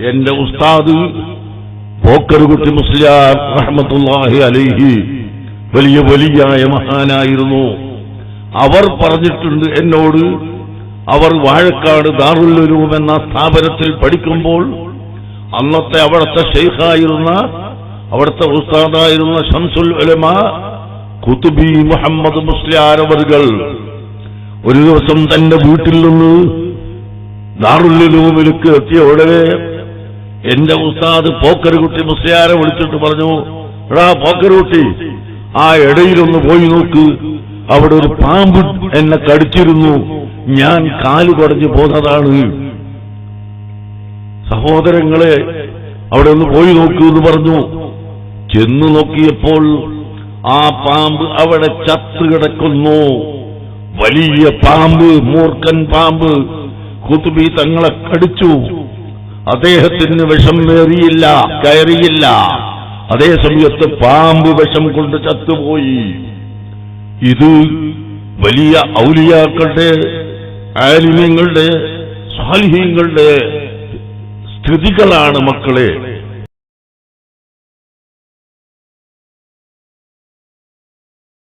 എന്റെ ഉസ്താദ് പോക്കറുകുട്ടി മുസ്ലിയാർ റഹ്മത്തുള്ളാഹി അലൈഹി വലിയ വലിയായ മഹാനായിരുന്നു. അവർ പറഞ്ഞിട്ടുണ്ട് എന്നോട് അവർ വാഴക്കാട് ദാറുല്ലുരൂം എന്ന സ്ഥാപനത്തിൽ പഠിക്കുമ്പോൾ അന്നത്തെ അവിടുത്തെ ഷെയ്ഖായിരുന്ന അവിടുത്തെ ഉസ്താദായിരുന്ന ഷംസുൽ ഉലമ കുത്തുബി മുഹമ്മദ് മുസ്ലിയാരവറുകൾ ഒരു ദിവസം തന്റെ വീട്ടിൽ നിന്ന് ദാറുല്ലുലൂമിലേക്ക് എത്തിയ ഉടനെ എന്റെ ഉസ്താദ് പോക്കരുകുട്ടി മുസ്ലിയാരെ വിളിച്ചിട്ട് പറഞ്ഞു എടാ പോക്കരുകുട്ടി ആ ഇടയിലൊന്ന് പോയി നോക്ക്. അവിടെ ഒരു പാമ്പ് എന്നെ കടിച്ചിരുന്നു. ഞാൻ കാൽ കുടഞ്ഞു പോന്നതാണ്. സഹോദരങ്ങളെ അവിടെ ഒന്ന് പോയി നോക്കൂ എന്ന് പറഞ്ഞു. ചെന്നു നോക്കിയപ്പോൾ ആ പാമ്പ് അവിടെ ചത്തു കിടക്കുന്നു. വലിയ പാമ്പ് മൂർഖൻ പാമ്പ്. കുത്തുബി തങ്ങളെ കടിച്ചു. അദ്ദേഹത്തിന് വിഷം വേറിയില്ല കയറിയില്ല. അതേ സമയത്ത് പാമ്പ് വിഷം കൊണ്ട് ചത്തുപോയി. ഇത് വലിയ ഔലിയാക്കളുടെ ആലിമ്യങ്ങളുടെ സാലിഹ്യങ്ങളുടെ സ്ഥിതികളാണ് മക്കളെ.